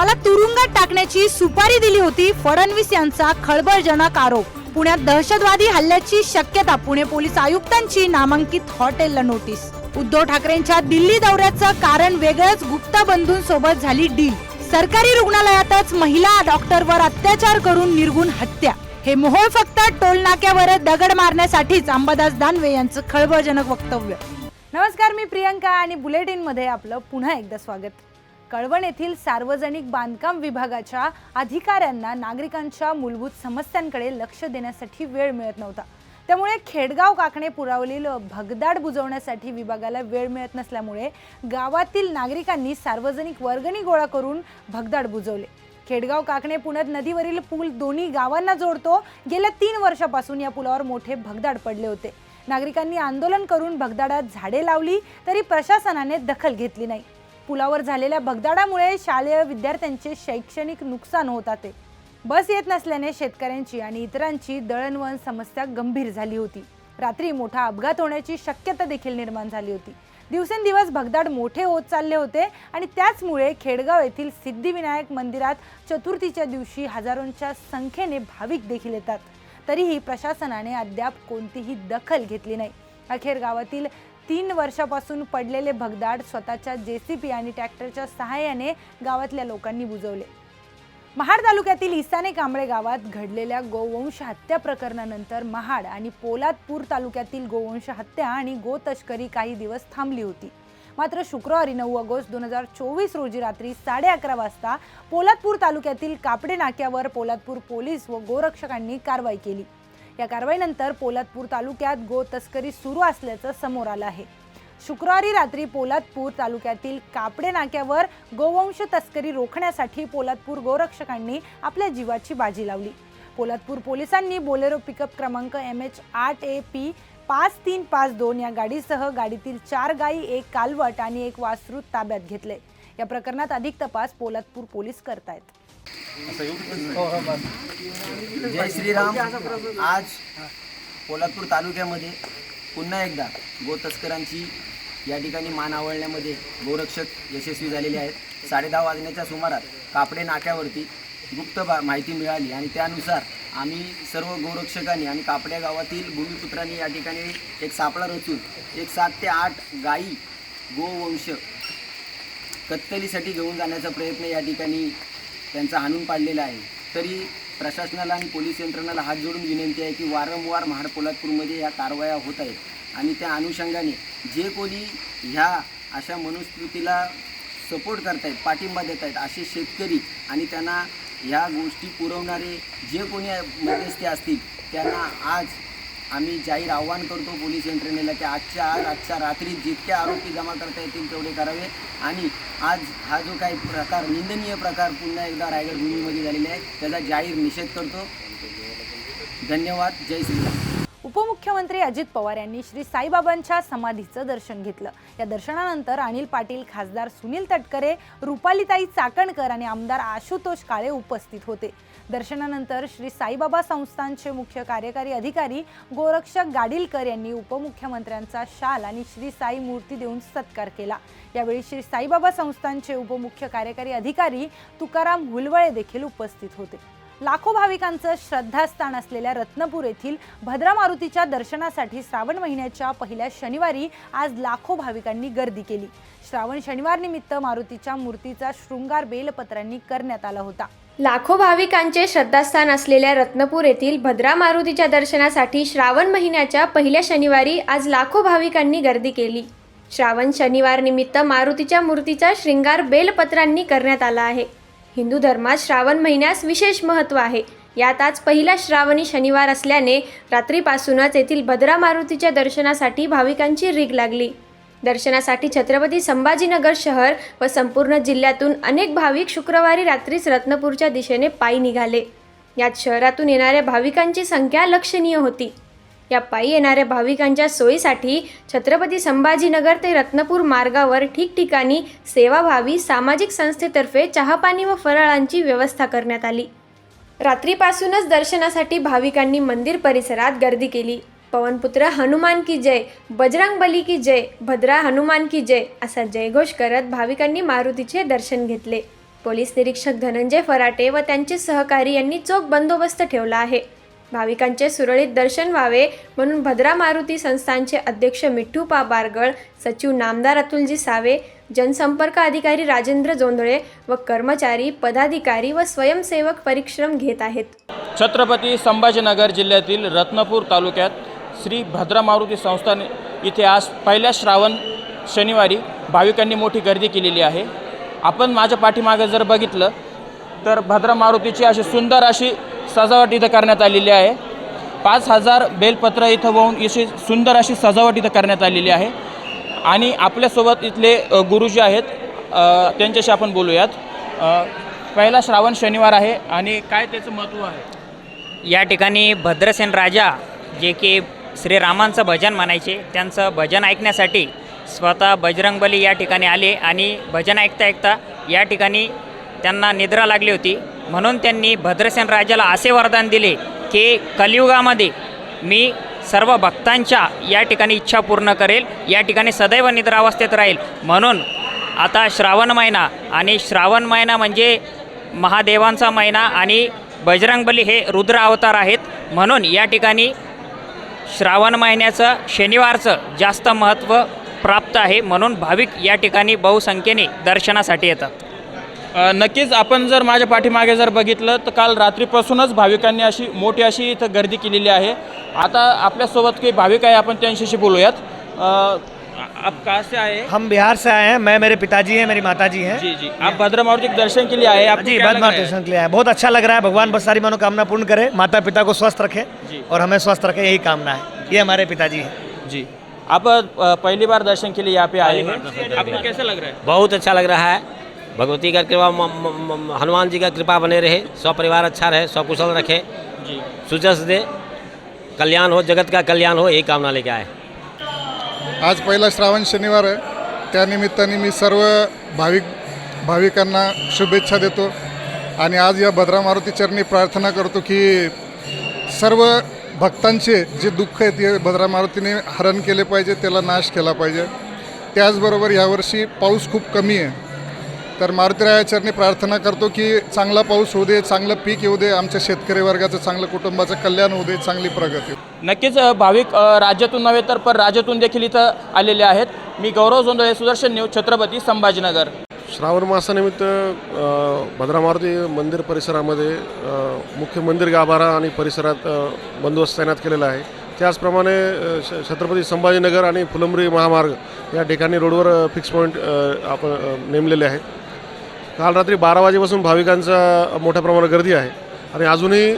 मला तुरुंगात टाकण्याची सुपारी दिली होती फडणवीस यांचा खळबळजनक आरोप. पुण्यात दहशतवादी हल्ल्याची शक्यता पुणे पोलीस आयुक्तांची नामांकित हॉटेलला नोटीस. उद्धव ठाकरेंच्या दिल्ली दौऱ्याचं कारण वेगळंच गुप्ता बंधूंसोबत झाली डील. सरकारी रुग्णालयातच महिला डॉक्टरवर अत्याचार करून निर्गुण हत्या. हे मोहोळ फक्त टोलनाक्यावर दगड मारण्यासाठीच अंबादास दानवे यांचं खळबळजनक वक्तव्य. नमस्कार मी प्रियंका आणि बुलेटिनमध्ये आपलं पुन्हा एकदा स्वागत. कळवण येथील सार्वजनिक बांधकाम विभागाच्या अधिकाऱ्यांना नागरिकांच्या मूलभूत समस्यांकडे लक्ष देण्यासाठी वेळ मिळत नव्हता. त्यामुळे खेडगाव काकणे पुरावलेलं भगदाड बुजवण्यासाठी विभागाला वेळ मिळत नसल्यामुळे गावातील नागरिकांनी सार्वजनिक वर्गणी गोळा करून भगदाड बुजवले. खेडगाव काकणे पुण्यात नदीवरील पूल दोन्ही गावांना जोडतो. गेल्या तीन वर्षापासून या पुलावर मोठे भगदाड पडले होते. नागरिकांनी आंदोलन करून भगदाडात झाडे लावली तरी प्रशासनाने दखल घेतली नाही. पुलावर झालेल्या भगदाडामुळे शालेय विद्यार्थ्यांचे शैक्षणिक नुकसान होत आहे बस येत नसल्याने शेतकऱ्यांची आणि इतरांची दळणवळण समस्या गंभीर झाली होती. रात्री मोठा अपघात होण्याची शक्यता देखील निर्माण झाली होती. दिवसेंदिवस भगदाड मोठे होत चालले होते आणि त्याचमुळे खेडगाव येथील सिद्धिविनायक मंदिरात चतुर्थीच्या दिवशी हजारोंच्या संख्येने भाविक देखील येतात. तरीही प्रशासनाने अद्याप कोणतीही दखल घेतली नाही. अखेर गावातील तीन वर्षापासून पडलेले भगदाड स्वतःच्या जे सी पी आणि ट्रॅक्टरच्या सहाय्याने गावातल्या लोकांनी बुजवले. महाड तालुक्यातील इसाने कांबळे गावात घडलेल्या गोवंश हत्या प्रकरणानंतर महाड आणि पोलादपूर तालुक्यातील गोवंश हत्या आणि गो तस्करी काही दिवस थांबली होती. मात्र शुक्रवारी नऊ ऑगस्ट दोन हजार चोवीस रोजी रात्री साडे अकरा वाजता पोलादपूर तालुक्यातील कापडे नाक्यावर पोलादपूर पोलीस व गोरक्षकांनी कारवाई केली. या कारवाईनंतर पोलादपूर तालुक्यात गो तस्करी सुरू असल्याचं समोर आलं आहे. शुक्रवारी रात्री पोलादपूर तालुक्यातील कापडे नाक्यावर गोवंश तस्करी रोखण्यासाठी पोलादपूर गोरक्षकांनी आपल्या जीवाची बाजी लावली. पोलादपूर पोलिसांनी बोलेरो पिकअप क्रमांक एम एच आठ ए पी पाच तीन पाच दोन या गाडीसह गाडीतील चार गायी एक कालवट आणि एक वासरू ताब्यात घेतले. या प्रकरणात अधिक तपास पोलादपूर पोलीस करतायत. जय श्रीराम. आज कोल्हापूर तालुक्यामध्ये पुन्हा एकदा गोतस्करांची या ठिकाणी मान आवळण्यामध्ये गोरक्षक यशस्वी झालेले आहेत. साडेदहा वाजण्याच्या सुमारास कापडे नाक्यावरती गुप्त माहिती मिळाली आणि त्यानुसार आम्ही सर्व गोरक्षकांनी आणि कापड्या गावातील भूमिपुत्रांनी या ठिकाणी एक सापळा रचून एक सात ते आठ गायी गोवंश कत्तलीसाठी घेऊन जाण्याचा प्रयत्न या ठिकाणी त्यांचा हाणून पाडलेला आहे. तरी प्रशासनाला आणि पोलीस यंत्रणाला हात जोडून विनंती आहे की वारंवार महाड पोलादपूरमध्ये या कारवाया होत आहेत. आणि त्या अनुषंगाने जे कोणी ह्या अशा मनुस्मृतीला सपोर्ट करतायत पाठिंबा देत आहेत असे शेतकरी आणि त्यांना ह्या गोष्टी पुरवणारे जे कोणी मध्यस्थी असतील त्यांना आज आम्ही जाहीर आव्हान करतो पोलीस यंत्रणेला की आजच्या आज आजच्या रात्री जितके आरोपी जमा करता येतील तेवढे करावे. आणि आज हा जो काही प्रकार निंदनीय प्रकार पुन्हा एकदा रायगड भूमीमध्ये झालेला आहे त्याचा जाहीर निषेध करतो. धन्यवाद. जय श्रीराम. उपमुख्यमंत्री अजित पवार यांनी श्री साईबाबांच्या समाधीचं दर्शन घेतलं. या दर्शनानंतर अनिल पाटील खासदार सुनील तटकरे रुपालीताई चाकणकर आणि आमदार आशुतोष काळे उपस्थित होते. दर्शनानंतर श्री साईबाबा संस्थानचे मुख्य कार्यकारी अधिकारी गोरक्षक गाडीलकर यांनी उपमुख्यमंत्र्यांचा शाल आणि श्री साई मूर्ती देऊन सत्कार केला. यावेळी श्री साईबाबा संस्थानचे उपमुख्य कार्यकारी अधिकारी तुकाराम हुलवळे देखील उपस्थित होते. लाखो भाविकांचं श्रद्धास्थान असलेल्या रत्नपूर येथील भद्रा मारुतीच्या दर्शनासाठी श्रावण महिन्याच्या पहिल्या शनिवारी आज लाखो भाविकांनी गर्दी केली. श्रावण शनिवार निमित्त मारुतीच्या मूर्तीचा शृंगार बेलपत्रांनी करण्यात आला होता. लाखो भाविकांचे श्रद्धास्थान असलेल्या रत्नपूर येथील भद्रा मारुतीच्या दर्शनासाठी श्रावण महिन्याच्या पहिल्या शनिवारी आज लाखो भाविकांनी गर्दी केली. श्रावण शनिवार निमित्त मारुतीच्या मूर्तीचा श्रृंगार बेलपत्रांनी करण्यात आला आहे. हिंदू धर्मात श्रावण महिन्यास विशेष महत्त्व आहे. यात आज पहिला श्रावणी शनिवार असल्याने रात्रीपासूनच येथील भद्रा मारुतीच्या दर्शनासाठी भाविकांची रीग लागली. दर्शनासाठी छत्रपती संभाजीनगर शहर व संपूर्ण जिल्ह्यातून अनेक भाविक शुक्रवारी रात्रीच रत्नपूरच्या दिशेने पायी निघाले. यात शहरातून येणाऱ्या भाविकांची संख्या लक्षणीय होती. या पायी येणाऱ्या भाविकांच्या सोयीसाठी छत्रपती संभाजीनगर ते रत्नपूर मार्गावर ठिकठिकाणी सेवाभावी सामाजिक संस्थेतर्फे चहापाणी व फराळांची व्यवस्था करण्यात आली. रात्रीपासूनच दर्शनासाठी भाविकांनी मंदिर परिसरात गर्दी केली. पवनपुत्र हनुमान की जय बजरंग बली की जय भद्रा हनुमान की जय असा जयघोष करत भाविकांनी मारुतीचे दर्शन घेतले. पोलीस निरीक्षक धनंजय फराटे व त्यांचे सहकारी यांनी चोख बंदोबस्त ठेवला आहे. भाविकांचे सुरळीत दर्शन व्हावे म्हणून भद्रा मारुती संस्थानचे अध्यक्ष मिठ्ठू पा बारगळ सचिव नामदार अतुलजी सावे जनसंपर्क अधिकारी राजेंद्र जोंधळे व कर्मचारी पदाधिकारी व स्वयंसेवक परिश्रम घेत आहेत. छत्रपती संभाजीनगर जिल्ह्यातील रत्नपूर तालुक्यात श्री भद्रा मारुती संस्थान इथे आज पहिल्या श्रावण शनिवारी भाविकांनी मोठी गर्दी केलेली आहे. आपण माझ्या पाठीमागं जर बघितलं तर भद्रा मारुतीची अशी सुंदर अशी सजावट इथं करण्यात आलेली आहे. पाच हजार बेलपत्र इथं वाहून अशी सुंदर अशी सजावट इथं करण्यात आलेली आहे. आणि आपल्यासोबत इथले गुरुजी आहेत. त्यांच्याशी आपण बोलूयात. पहिला श्रावण शनिवार आहे आणि काय त्याचं महत्त्व आहे? या ठिकाणी भद्रसेन राजा जे की श्रीरामांचं भजन म्हणायचे त्यांचं भजन ऐकण्यासाठी स्वतः बजरंगबली या ठिकाणी आले आणि भजन ऐकता ऐकता या ठिकाणी त्यांना निद्रा लागली होती. म्हणून त्यांनी भद्रसेन राजाला असे वरदान दिले की कलियुगामध्ये मी सर्व भक्तांच्या या ठिकाणी इच्छा पूर्ण करेल या ठिकाणी सदैव निद्रावस्थेत राहील. म्हणून आता श्रावण महिना आणि श्रावण महिना म्हणजे महादेवांचा महिना आणि बजरंगबली हे रुद्र अवतार आहेत. म्हणून या ठिकाणी श्रावण महिन्याचं शनिवारचं जास्त महत्त्व प्राप्त आहे. म्हणून भाविक या ठिकाणी बहुसंख्येने दर्शनासाठी येतात. नक्कीच आपण जर माझ्या पाठीमागे जर बघितलं तर काल रात्रीपासूनच भाविकांनी अशी मोठी अशी इथं गर्दी केलेली आहे. आता आपल्यासोबत काही भाविक आहे आपण त्यांच्याशी बोलूयात. आप कहाँ से आए? हम बिहार से आए हैं मैं मेरे पिताजी हैं मेरी माताजी हैं। जी जी। आप भद्रा मारुति के दर्शन के लिए आए आपको जी रहा है? स्टेशन के लिए आए। बहुत अच्छा लग रहा है भगवान बस सारी मनोकामना पूर्ण करे माता पिता को स्वस्थ रखे जी। और हमें स्वस्थ रखे यही कामना है। ये हमारे पिताजी हैं। जी। आप पहली बार दर्शन के लिए यहाँ पे आए हैं। आपको कैसा लग रहा है? बहुत अच्छा लग रहा है। भगवती का कृपा म- म- म- हनुमान जी का कृपा बने रहे सब परिवार अच्छा रहे सब कुशल रखे। जी। सुचस दे कल्याण हो जगत का कल्याण हो यही कामना लेके आए। आज पहिला श्रावण शनिवार आहे. त्यानिमित्ताने मी सर्व भाविक भाविकांना शुभेच्छा देतो. आणि आज या भद्रा मारुती चरणी प्रार्थना करतो की सर्व भक्तांचे जे दुःख आहेत ते भद्रा मारुतीने हरण केले पाहिजे त्याला नाश केला पाहिजे. त्याचबरोबर यावर्षी पाऊस खूप कमी आहे. तर मारुतीराया चरणी प्रार्थना करतो की चांगला पाऊस होऊ दे चांगलं पीक येऊ दे आमच्या शेतकरी वर्गाचं चांगलं कुटुंबाचं कल्याण होऊ दे चांगली प्रगती नक्कीच भाविक राज्यातून नव्हे तर पर राज्यातून देखील इथं आलेले आहेत. मी गौरव जोंधळे सुदर्शन न्यूज छत्रपती संभाजीनगर. श्रावण मासानिमित्त अ, भद्रा मारुती मंदिर परिसरामध्ये मुख्य मंदिर गाभारा आणि परिसरात बंदोबस्त तैनात केलेला आहे. त्याचप्रमाणे छत्रपती संभाजीनगर आणि फुलंब्री महामार्ग या ठिकाणी रोडवर फिक्स पॉईंट आपण नेमलेले आहेत. काल रात्री बारा वाजेपासून भाविकांचा मोठ्या प्रमाणात गर्दी आहे. आणि अजूनही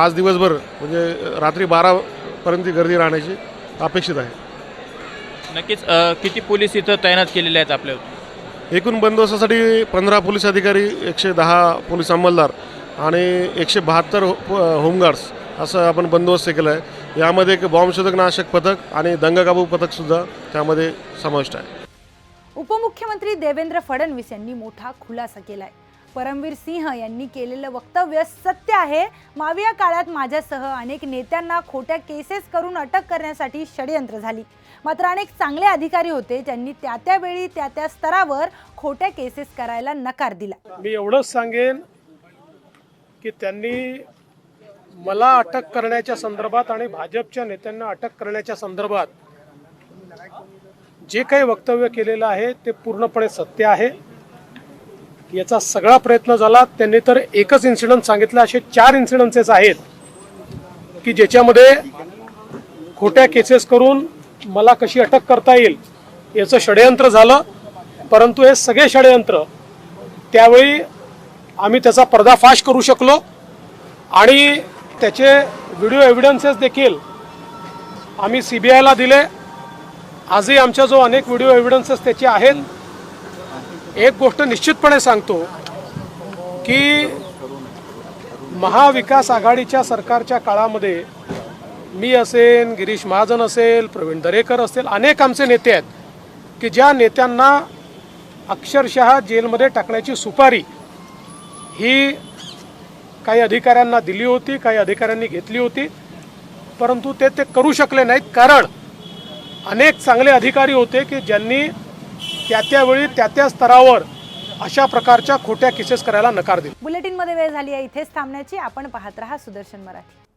आज दिवसभर म्हणजे रात्री बारापर्यंत गर्दी राहण्याची अपेक्षित आहे. नक्कीच किती पोलीस इथं तैनात केलेले आहेत आपल्या? एकूण बंदोबस्तासाठी पंधरा पोलीस अधिकारी एकशे दहा पोलीस अंमलदार आणि एकशे बहात्तर हो होमगार्ड्स असं आपण बंदोबस्त केला आहे. यामध्ये एक बॉम्बशोधक नाशक पथक आणि दंगकाबू पथकसुद्धा त्यामध्ये समाविष्ट आहे. उपमुख्यमंत्री देवेंद्र फडणवीस यांनी मोठा खुलासा केलाय. परमवीर सिंह यांनी केलेलं वक्तव्य सत्य आहे. माविया काळात माझ्यासह अनेक नेत्यांना खोट्या केसेस करून अटक करण्यासाठी षडयंत्र झाली. मात्र अनेक चांगले अधिकारी होते. ज्यांनी त्या त्यावेळी त्या त्या स्तरावर खोट्या केसेस करायला नकार दिला. मी एवढंच सांगेन की त्यांनी मला अटक करण्याच्या संदर्भात आणि भाजपच्या नेत्यांना अटक करण्याच्या संदर्भात जे काही वक्तव्य केलेलं आहे ते पूर्णपणे सत्य आहे. याचा सगळा प्रयत्न झाला. त्यांनी तर एकच इन्सिडंट सांगितलं. असे चार इन्सिडन्सेस आहेत की ज्याच्यामध्ये खोट्या केसेस करून मला कशी अटक करता येईल याचं षडयंत्र झालं. परंतु हे सगळे षडयंत्र त्यावेळी आम्ही त्याचा पर्दाफाश करू शकलो. आणि त्याचे व्हिडिओ एव्हिडन्सेस देखील आम्ही सी बी आयला दिले. आजही आमच्या जो अनेक व्हिडिओ एव्हिडन्सेस त्याचे आहेत एक गोष्ट निश्चितपणे सांगतो की महाविकास आघाडीच्या सरकारच्या काळामध्ये मी असेल गिरीश महाजन असेल प्रवीण दरेकर असेल अनेक आमचे नेते आहेत की ज्या नेत्यांना अक्षरशः जेलमध्ये टाकण्याची सुपारी ही काही अधिकाऱ्यांना दिली होती काही अधिकाऱ्यांनी घेतली होती परंतु ते ते करू शकले नाहीत. कारण अनेक चांगले अधिकारी होते की ज्यांनी त्या त्यावेळी त्या त्या स्तरावर अशा प्रकारच्या खोट्या केसेस करायला नकार दिला. बुलेटिनमध्ये वेळ झाली आहे. इथेच थांबण्याची आपण पाहत राहा सुदर्शन मराठी.